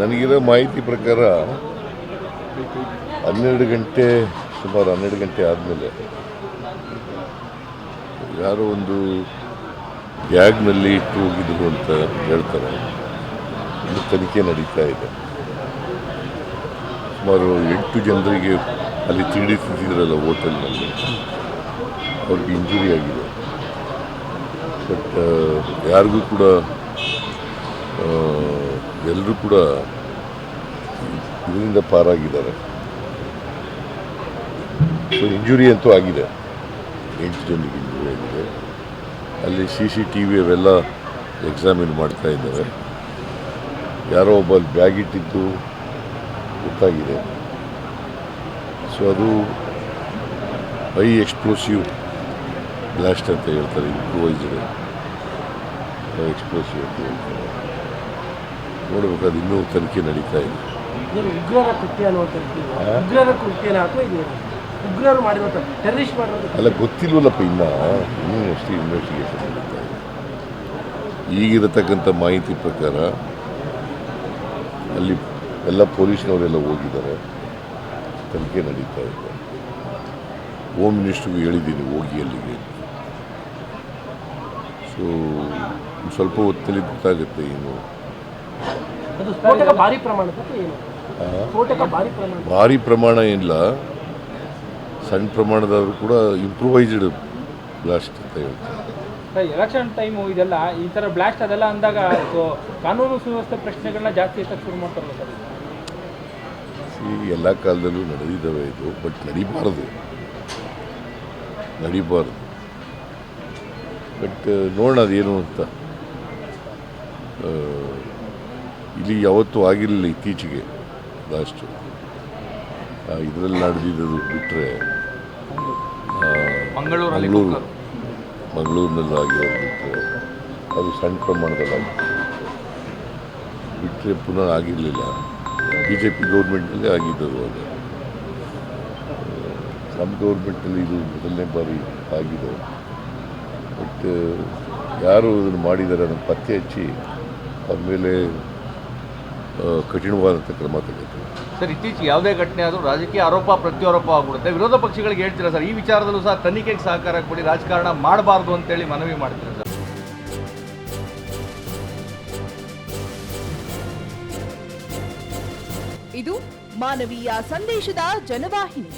ನನಗಿರೋ ಮಾಹಿತಿ ಪ್ರಕಾರ ಹನ್ನೆರಡು ಗಂಟೆ ಸುಮಾರು ಹನ್ನೆರಡು ಗಂಟೆ ಆದಮೇಲೆ ಯಾರೋ ಒಂದು ಬ್ಯಾಗ್ನಲ್ಲಿ ಇಟ್ಟು ಹೋಗಿದ್ರು ಅಂತ ಹೇಳ್ತಾರೆ. ಇನ್ನು ತನಿಖೆ ನಡೀತಾ ಇದೆ. ಸುಮಾರು ಎಂಟು ಜನರಿಗೆ ಅಲ್ಲಿ ತಿಂಡಿ ತಿಂತಿದ್ರಲ್ಲ ಹೋಟೆಲ್ನಲ್ಲಿ. ಅವ್ರಿಗೆ ಇಂಜುರಿ ಆಗಿದೆ. ಬಟ್ ಯಾರಿಗೂ ಕೂಡ ಎಲ್ಲರೂ ಕೂಡ ಇದರಿಂದ ಪಾರಾಗಿದ್ದಾರೆ. ಸೊ ಇಂಜುರಿ ಅಂತೂ ಆಗಿದೆ. ಎಂಟು ಜನರಿಗೆ ಇಂಜುರಿ ಆಗಿದೆ. ಅಲ್ಲಿ ಸಿ ಸಿ ಟಿ ವಿ ಅವೆಲ್ಲ ಎಕ್ಸಾಮಿನ್ ಮಾಡ್ತಾ ಇದ್ದಾರೆ. ಯಾರೋ ಒಬ್ಬ ಅಲ್ಲಿ ಬ್ಯಾಗ್ ಇಟ್ಟಿದ್ದು ಗೊತ್ತಾಗಿದೆ. ಸೊ ಅದು ಹೈ ಎಕ್ಸ್ಪ್ಲೋಸಿವ್ ಬ್ಲಾಸ್ಟ್ ಅಂತ ಹೇಳ್ತಾರೆ ಇಂಪ್ರೂವೈಸ್ಡ್ ಎಕ್ಸ್ಪ್ಲೋಸಿವ್ ಅಂತ ಹೇಳ್ತಾರೆ. ನೋಡ್ಬೇಕು ಅದು ಇನ್ನೂ ತನಿಖೆ ನಡೀತಾ ಇದೆ. ಉಗ್ರರ ಕೃತ್ಯ ಉಗ್ರರ ಕೃತ್ಯನ ಅಥವಾ ಇದು ಉಗ್ರರು ಮಾಡಿರುವಂಥ ಟೆರರಿಸ್ಟ್ ಅಲ್ಲ ಗೊತ್ತಿಲ್ವಲ್ಲಪ್ಪ ಇನ್ನ? ಇನ್ನೂ ಅಷ್ಟು ಇನ್ವೆಸ್ಟಿಗೇಷನ್ ನಡೀತಾ ಇದೆ. ಈಗಿರತಕ್ಕಂಥ ಮಾಹಿತಿ ಪ್ರಕಾರ ಅಲ್ಲಿ ಎಲ್ಲ ಪೊಲೀಸ್ನವರೆಲ್ಲ ಹೋಗಿದ್ದಾರೆ. ತನಿಖೆ ನಡೀತಾ ಇದೆ. ಹೋಮ್ ಮಿನಿಸ್ಟ್ರಿಗೂ ಹೇಳಿದ್ದೀನಿ ಹೋಗಿ ಅಲ್ಲಿಗೆ. ಸೊ ಸ್ವಲ್ಪ ಹೊತ್ತಲ್ಲಿ ಗೊತ್ತಾಗುತ್ತೆ ಏನು. ಭಾರಿ ಪ್ರಮಾಣ ಭಾರಿ ಪ್ರಮಾಣ ಏನಿಲ್ಲ ಸಣ್ಣ ಪ್ರಮಾಣದವರು ಕೂಡ ಇಂಪ್ರೂವೈಸ್ಡ್ ಬ್ಲಾಸ್ಟ್ ಅಂತ ಹೇಳ್ತಾರೆ. ಎಲೆಕ್ಷನ್ ಟೈಮು ಇದೆಲ್ಲ ಈ ಥರ ಬ್ಲಾಸ್ಟ್ ಅದೆಲ್ಲ ಅಂದಾಗ ಕಾನೂನು ಸುವ್ಯವಸ್ಥೆ ಪ್ರಶ್ನೆಗಳನ್ನ ಜಾಸ್ತಿ ಎತ್ತಕ್ಕೆ ಶುರು ಮಾಡ್ತಾರಲ್ಲ ಸರ್. ಈ ಎಲ್ಲ ಕಾಲದಲ್ಲೂ ನಡೆದಿದ್ದಾವೆ ಇದು ಬಟ್ ನಡಿಬಾರದು. ನಡಿಬಾರದು. ಬಟ್ ನೋಡೋಣ ಅದೇನು ಅಂತ. ಇಲ್ಲಿ ಯಾವತ್ತೂ ಆಗಿರಲಿಲ್ಲ ಇತ್ತೀಚೆಗೆ ಲಾಸ್ಟು ಇದರಲ್ಲಿ ನಡೆದಿದ್ದು ಬಿಟ್ಟರೆ ಮಂಗಳೂರು. ಮಂಗಳೂರಿನಲ್ಲಿ ಆಗಿರೋದು ಬಿಟ್ಟರೆ ಅದು ಸಣ್ಣ ಪ್ರಮಾಣದಲ್ಲಿ ಬಿಟ್ಟರೆ ಪುನಃ ಆಗಿರಲಿಲ್ಲ. ಬಿ ಜೆ ಪಿ ಗೌರ್ಮೆಂಟಲ್ಲೇ ಆಗಿದ್ದರು ಅದು. ನಮ್ಮ ಗೌರ್ಮೆಂಟಲ್ಲಿ ಇದು ಮೊದಲನೇ ಬಾರಿ ಆಗಿದೆ. ಬಟ್ ಯಾರು ಇದನ್ನು ಮಾಡಿದ್ದಾರೆ ಅದನ್ನು ಪತ್ತೆ ಹಚ್ಚಿ ಅವ್ರ ಮೇಲೆ ಆ, ಕಠಿಣವಾದಂಥ ಕ್ರಮ ತೆಗೆದು ಸರ್ ಇತ್ತೀಚೆಗೆ ಯಾವುದೇ ಘಟನೆ ಆದರೂ ರಾಜಕೀಯ ಆರೋಪ ಪ್ರತ್ಯಾರೋಪ ಆಗ್ಬಿಡುತ್ತೆ. ವಿರೋಧ ಪಕ್ಷಗಳಿಗೆ ಹೇಳ್ತೀರಾ ಸರ್? ಈ ವಿಚಾರದಲ್ಲೂ ಸಹ ತನಿಖೆಗೆ ಸಹಕಾರ ಕೊಡಿ ರಾಜಕಾರಣ ಮಾಡಬಾರ್ದು ಅಂತೇಳಿ ಮನವಿ ಮಾಡ್ತೀರಾ ಸರ್? ಇದು ಮಾನವೀಯ ಸಂದೇಶದ ಜನವಾಹಿನಿ.